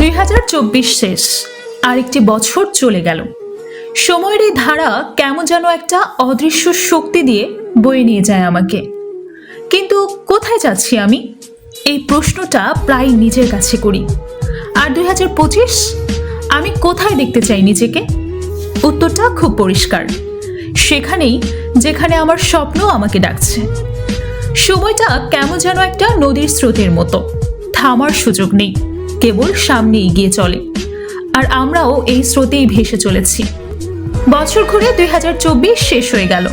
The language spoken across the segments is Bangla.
দুই হাজার চব্বিশ শেষ। আরেকটি বছর চলে গেল। সময়ের এই ধারা কেমন যেন একটা অদৃশ্য শক্তি দিয়ে বয়ে নিয়ে যায় আমাকে। কিন্তু কোথায় যাচ্ছি আমি? এই প্রশ্নটা প্রায় নিজের কাছে করি। আর দুই হাজার পঁচিশ? আমি কোথায় দেখতে চাই নিজেকে? উত্তরটা খুব পরিষ্কার। সেখানেই যেখানে আমার স্বপ্ন আমাকে ডাকছে। সময়টা কেমন যেন একটা নদীর স্রোতের মতো। থামার সুযোগ নেই। কেবল সামনে এগিয়ে চলে। আর আমরাও এই স্রোতেই ভেসে চলেছি। বছর ঘুরে দুই হাজার চব্বিশ শেষ হয়ে গেল।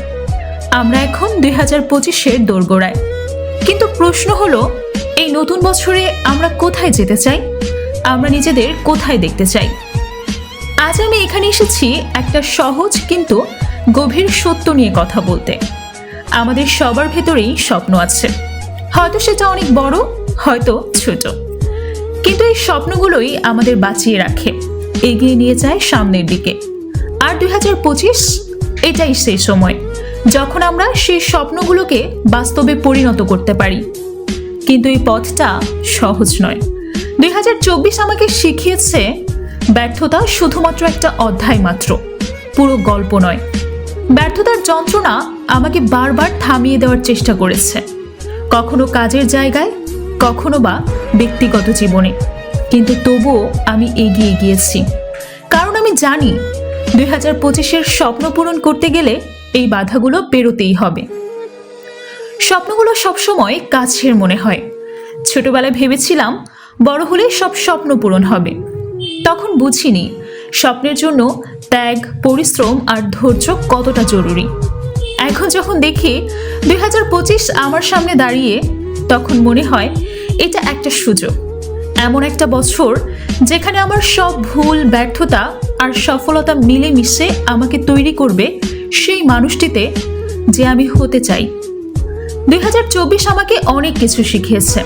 আমরা এখন দুই হাজার পঁচিশের দোরগোড়ায়। কিন্তু প্রশ্ন হলো, এই নতুন বছরে আমরা কোথায় যেতে চাই? আমরা নিজেদের কোথায় দেখতে চাই? আজ আমি এখানে এসেছি একটা সহজ কিন্তু গভীর সত্য নিয়ে কথা বলতে। আমাদের সবার ভেতরেই স্বপ্ন আছে। হয়তো সেটা অনেক বড়, হয়তো ছোট। কিন্তু এই স্বপ্নগুলোই আমাদের বাঁচিয়ে রাখে। এগিয়ে নিয়ে যায় সামনের দিকে। আর দুই হাজার পঁচিশ, এটাই সেই সময়, যখন আমরা সেই স্বপ্নগুলোকে বাস্তবে পরিণত করতে পারি। কিন্তু এই পথটা সহজ নয়। দুই আমাকে শিখিয়েছে, ব্যর্থতা শুধুমাত্র একটা অধ্যায় মাত্র, পুরো গল্প নয়। ব্যর্থতার যন্ত্রণা আমাকে বারবার থামিয়ে দেওয়ার চেষ্টা করেছে। কখনো কাজের জায়গায়, কখনো বা ব্যক্তিগত জীবনে। কিন্তু তবুও আমি এগিয়ে গিয়েছি। কারণ আমি জানি, দুই হাজার পঁচিশের স্বপ্ন পূরণ করতে গেলে এই বাধাগুলো পেরোতেই হবে। স্বপ্নগুলো সবসময় কাছের মনে হয়। ছোটবেলায় ভেবেছিলাম, বড় হলে সব স্বপ্ন পূরণ হবে। তখন বুঝিনি, স্বপ্নের জন্য ত্যাগ, পরিশ্রম আর ধৈর্য কতটা জরুরি। এখন যখন দেখি, দুই হাজার পঁচিশ আমার সামনে দাঁড়িয়ে, তখন মনে হয় এটা একটা সুযোগ। এমন একটা বছর যেখানে আমার সব ভুল, ব্যর্থতা আর সফলতা মিলেমিশে আমাকে তৈরি করবে সেই মানুষটিতে যে আমি হতে চাই। দুই হাজার চব্বিশ আমাকে অনেক কিছু শিখিয়েছে।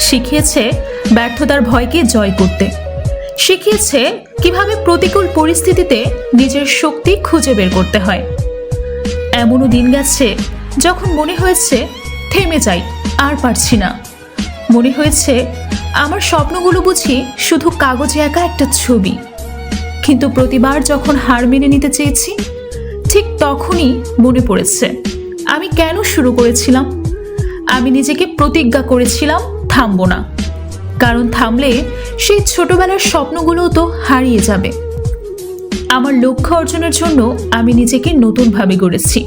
শিখিয়েছে ব্যর্থতার ভয়কে জয় করতে। শিখিয়েছে কীভাবে প্রতিকূল পরিস্থিতিতে নিজের শক্তি খুঁজে বের করতে হয়। এমনও দিন গেছে যখন মনে হয়েছে, থেমে যাই, আর পারছি না। মনে হয়েছে, আমার স্বপ্নগুলো বুঝি শুধু কাগজে একা একটা ছবি। কিন্তু প্রতিবার যখন হার মেনে নিতে চেয়েছি, ঠিক তখনই মনে পড়েছে, আমি কেন শুরু করেছিলাম? আমি নিজেকে প্রতিজ্ঞা করেছিলাম, থামবো না। কারণ থামলে সেই ছোটবেলার স্বপ্নগুলোও তো হারিয়ে যাবে। আমার লক্ষ্য অর্জনের জন্য আমি নিজেকে নতুনভাবে গড়েছি।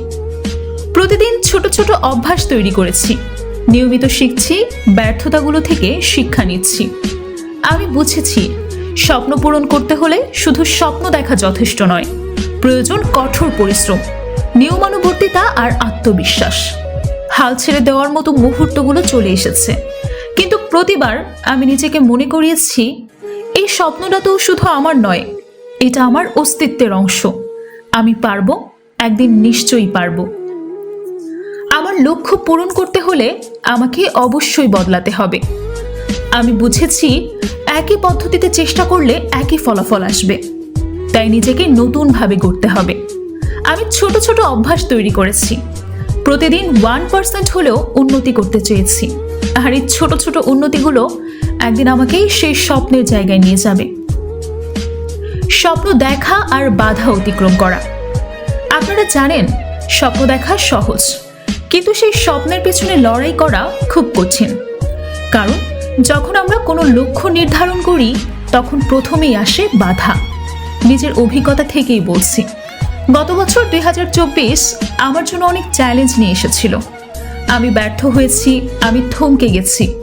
প্রতিদিন ছোট ছোট অভ্যাস তৈরি করেছি। নিয়মিত শিখছি, ব্যর্থতাগুলো থেকে শিক্ষা নিচ্ছি। আমি বুঝেছি, স্বপ্ন পূরণ করতে হলে শুধু স্বপ্ন দেখা যথেষ্ট নয়, প্রয়োজন কঠোর পরিশ্রম, নিয়মানুবর্তিতা আর আত্মবিশ্বাস। হাল ছেড়ে দেওয়ার মতো মুহূর্তগুলো চলে এসেছে। কিন্তু প্রতিবার আমি নিজেকে মনে করিয়েছি, এই স্বপ্নটা তো শুধু আমার নয়, এটা আমার অস্তিত্বের অংশ। আমি পারব, একদিন নিশ্চয়ই পারব। লক্ষ্য পূরণ করতে হলে আমাকে অবশ্যই বদলাতে হবে। আমি বুঝেছি একই পদ্ধতিতে চেষ্টা করলে একই ফলাফল আসবে। তাই নিজেকে নতুনভাবে গড়তে হবে। আমি ছোট ছোট অভ্যাস তৈরি করেছি। প্রতিদিন ওয়ান পার্সেন্ট হলেও উন্নতি করতে চেয়েছি। আর এই ছোট ছোট উন্নতিগুলো একদিন আমাকেই সেই স্বপ্নের জায়গায় নিয়ে যাবে। স্বপ্ন দেখা আর বাধা অতিক্রম করা। আপনারা জানেন, স্বপ্ন দেখা সহজ। কিন্তু সেই স্বপ্নের পেছনে লড়াই করা খুব কঠিন। কারণ যখন আমরা কোনো লক্ষ্য নির্ধারণ করি, তখন প্রথমেই আসে বাধা। নিজের অভিজ্ঞতা থেকেই বলছি। গত বছর দুই হাজার চব্বিশ আমার জন্য অনেক চ্যালেঞ্জ নিয়ে এসেছিল। আমি ব্যর্থ হয়েছি, আমি থমকে গেছি।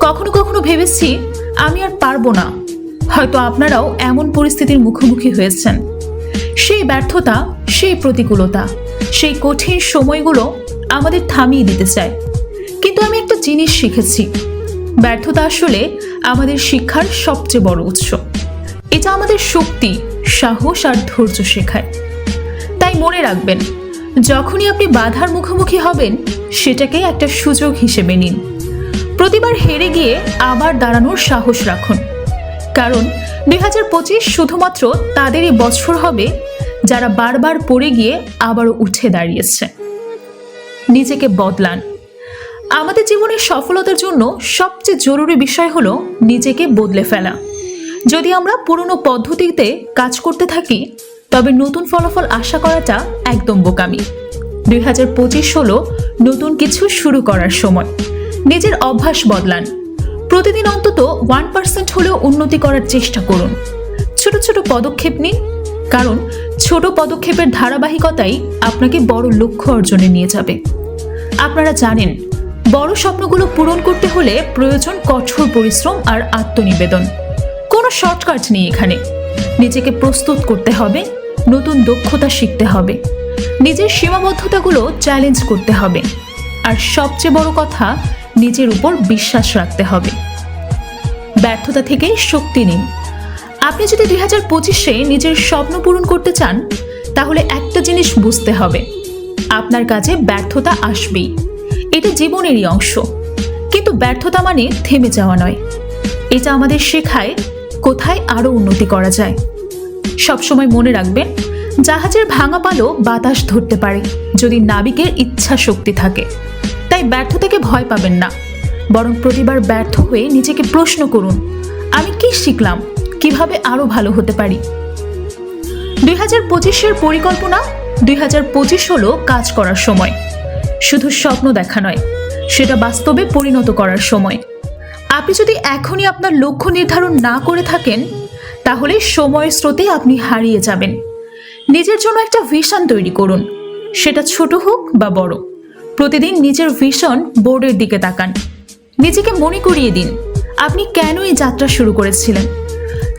কখনো কখনো ভেবেছি, আমি আর পারব না। হয়তো আপনারাও এমন পরিস্থিতির মুখোমুখি হয়েছেন। সেই ব্যর্থতা, সেই প্রতিকূলতা, সেই কঠিন সময়গুলো আমাদের থামিয়ে দিতে চায়। কিন্তু আমি একটা জিনিস শিখেছি। ব্যর্থতা আসলে আমাদের শিক্ষার সবচেয়ে বড় উৎস। এটা আমাদের শক্তি, সাহস আর ধৈর্য শেখায়। তাই মনে রাখবেন, যখনই আপনি বাধার মুখোমুখি হবেন, সেটাকে একটা সুযোগ হিসেবে নিন। প্রতিবার হেরে গিয়ে আবার দাঁড়ানোর সাহস রাখুন। কারণ দুই হাজার পঁচিশ শুধুমাত্র তাদেরই বছর হবে, যারা বারবার পড়ে গিয়ে আবারও উঠে দাঁড়িয়েছে। নিজেকে বদলান। আমাদের জীবনের সফলতার জন্য সবচেয়ে জরুরি বিষয় হলো নিজেকে বদলে ফেলা। যদি আমরা পুরনো পদ্ধতিতে কাজ করতে থাকি, তবে নতুন ফলাফল আশা করাটা একদম বোকামি। দুই হাজার পঁচিশ হলো নতুন কিছু শুরু করার সময়। নিজের অভ্যাস বদলান। প্রতিদিন অন্তত ওয়ান পার্সেন্ট হলেও উন্নতি করার চেষ্টা করুন। ছোট ছোট পদক্ষেপ নিন কারণ ছোট পদক্ষেপের ধারাবাহিকতাই আপনাকে বড় লক্ষ্য অর্জনে নিয়ে যাবে। আপনারা জানেন, বড় স্বপ্নগুলো পূরণ করতে হলে প্রয়োজন কঠোর পরিশ্রম আর আত্মনিবেদন। কোনো শর্টকাট নেই এখানে। নিজেকে প্রস্তুত করতে হবে, নতুন দক্ষতা শিখতে হবে, নিজের সীমাবদ্ধতাগুলো চ্যালেঞ্জ করতে হবে, আর সবচেয়ে বড় কথা, নিজের উপর বিশ্বাস রাখতে হবে। ব্যর্থতা থেকে শক্তি নিন। আপনি যদি দুই হাজার পঁচিশে নিজের স্বপ্ন পূরণ করতে চান, তাহলে একটা জিনিস বুঝতে হবে। আপনার কাছে ব্যর্থতা আসবেই। এটা জীবনেরই অংশ। কিন্তু ব্যর্থতা মানে থেমে যাওয়া নয়। এটা আমাদের শেখায় কোথায় আরও উন্নতি করা যায়। সবসময় মনে রাখবেন, জাহাজের ভাঙা পালও বাতাস ধরতে পারে, যদি নাবিকের ইচ্ছা শক্তি থাকে। তাই ব্যর্থতাকে ভয় পাবেন না। বরং প্রতিবার ব্যর্থ হয়ে নিজেকে প্রশ্ন করুন, আমি কি শিখলাম? কীভাবে আরও ভালো হতে পারি? দুই হাজার পঁচিশের পরিকল্পনা, দুই হাজার পঁচিশ হলো কাজ করার সময়। শুধু স্বপ্ন দেখা নয়, সেটা বাস্তবে পরিণত করার সময়। আপনি যদি এখনই আপনার লক্ষ্য নির্ধারণ না করে থাকেন, তাহলে সময়ের স্রোতে আপনি হারিয়ে যাবেন। নিজের জন্য একটা ভিশন তৈরি করুন। সেটা ছোট হোক বা বড়। প্রতিদিন নিজের ভিশন বোর্ডের দিকে তাকান। নিজেকে মনে করিয়ে দিন, আপনি কেন এই যাত্রা শুরু করেছিলেন?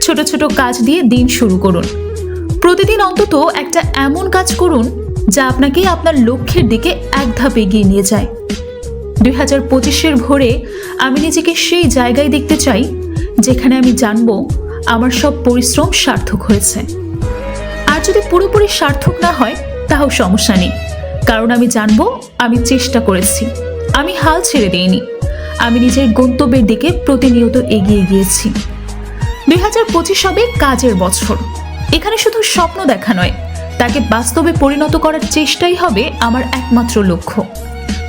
ছোট ছোট কাজ দিয়ে দিন শুরু করুন। প্রতিদিন অন্তত একটা এমন কাজ করুন, যা আপনাকে আপনার লক্ষ্যের দিকে এক ধাপ এগিয়ে নিয়ে যায়। দুই হাজার পঁচিশের ভোরে আমি নিজেকে সেই জায়গায় দেখতে চাই, যেখানে আমি জানব আমার সব পরিশ্রম সার্থক হয়েছে। আর যদি পুরোপুরি সার্থক না হয়, তাও সমস্যা নেই, কারণ আমি জানব আমি চেষ্টা করেছি। আমি হাল ছেড়ে দিইনি। আমি নিজের গন্তব্যের দিকে প্রতিনিয়ত এগিয়ে গিয়েছি। দুই হাজার পঁচিশ হবে কাজের বছর। এখানে শুধু স্বপ্ন দেখা নয়, তাকে বাস্তবে পরিণত করার চেষ্টাই হবে আমার একমাত্র লক্ষ্য।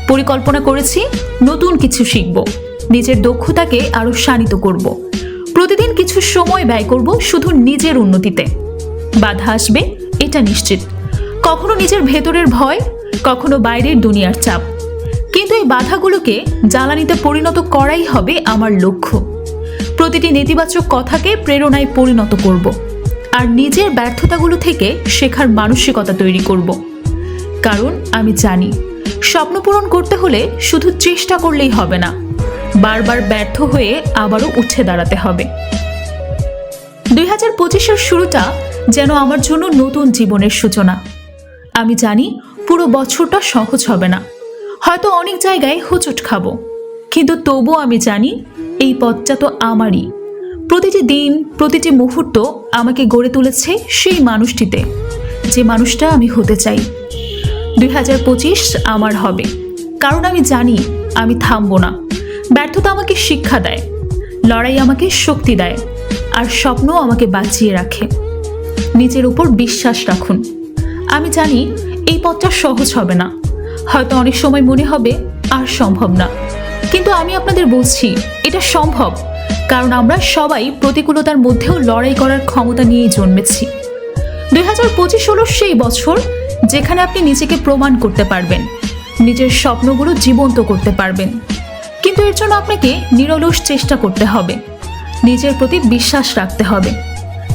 পরিকল্পনা করেছি, নতুন কিছু শিখব, নিজের দক্ষতাকে আরও শানিত করব। প্রতিদিন কিছু সময় ব্যয় করব শুধু নিজের উন্নতিতে। বাধা আসবে, এটা নিশ্চিত। কখনো নিজের ভেতরের ভয়, কখনো বাইরের দুনিয়ার চাপ। কিন্তু এই বাধাগুলোকে জ্বালানিতে পরিণত করাই হবে আমার লক্ষ্য। প্রতিটি নেতিবাচক কথাকে প্রেরণায় পরিণত করব আর নিজের ব্যর্থতাগুলো থেকে শেখার মানসিকতা তৈরি করব। কারণ আমি জানি, স্বপ্ন পূরণ করতে হলে শুধু চেষ্টা করলেই হবে না, বারবার ব্যর্থ হয়ে আবারও উঠে দাঁড়াতে হবে। দুই হাজার পঁচিশের শুরুটা যেন আমার জন্য নতুন জীবনের সূচনা। আমি জানি পুরো বছরটা সহজ হবে না, হয়তো অনেক জায়গায় হোঁচট খাব, কিন্তু তবুও আমি জানি এই পথটা তো আমারই। প্রতিটি দিন, প্রতিটি মুহূর্ত আমাকে গড়ে তুলেছে সেই মানুষটিতে, যে মানুষটা আমি হতে চাই। দুই হাজার পঁচিশ আমার হবে। কারণ আমি জানি, আমি থামবো না। ব্যর্থতা আমাকে শিক্ষা দেয়। লড়াই আমাকে শক্তি দেয়। আর স্বপ্ন আমাকে বাঁচিয়ে রাখে। নিজের উপর বিশ্বাস রাখুন। আমি জানি, এই পথটা সহজ হবে না। হয়তো অনেক সময় মনে হবে, আর সম্ভব না। কিন্তু আমি আপনাদের বলছি, এটা সম্ভব, কারণ আমরা সবাই প্রতিকূলতার মধ্যেও লড়াই করার ক্ষমতা নিয়েই জন্মেছি। দুই হাজার পঁচিশ হলো সেই বছর যেখানে আপনি নিজেকে প্রমাণ করতে পারবেন, নিজের স্বপ্নগুলো জীবন্ত করতে পারবেন। কিন্তু এর জন্য আপনাকে নিরলস চেষ্টা করতে হবে, নিজের প্রতি বিশ্বাস রাখতে হবে,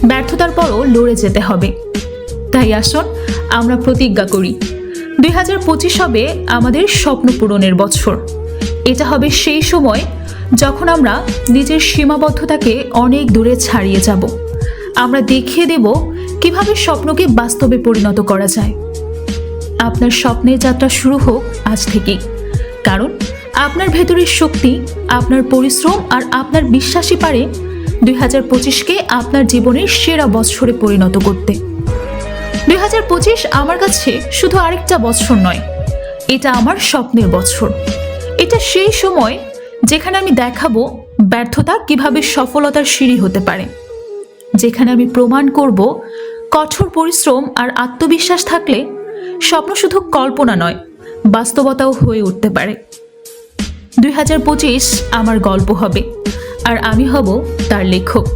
ব্যর্থতার পরও লড়ে যেতে হবে। তাই আসুন, আমরা প্রতিজ্ঞা করি, দুই হাজার পঁচিশ হবে আমাদের স্বপ্ন পূরণের বছর। এটা হবে সেই সময় যখন আমরা নিজের সীমাবদ্ধতাকে অনেক দূরে ছাড়িয়ে যাব। আমরা দেখিয়ে দেব কীভাবে স্বপ্নকে বাস্তবে পরিণত করা যায়। আপনার স্বপ্নের যাত্রা শুরু হোক আজ থেকেই। কারণ আপনার ভেতরের শক্তি, আপনার পরিশ্রম আর আপনার বিশ্বাসই পারে দুই হাজার পঁচিশকে আপনার জীবনের সেরা বছরে পরিণত করতে। দুই হাজার পঁচিশ আমার কাছে শুধু আরেকটা বছর নয়, এটা আমার স্বপ্নের বছর। এটা সেই সময় যেখানে আমি দেখাবো ব্যর্থতা কীভাবে সফলতার সিঁড়ি হতে পারে। যেখানে আমি প্রমাণ করব কঠোর পরিশ্রম আর আত্মবিশ্বাস থাকলে স্বপ্ন শুধু কল্পনা নয়, বাস্তবতাও হয়ে উঠতে পারে। দুই হাজার পঁচিশ আমার গল্প হবে, আর আমি হব তার লেখক।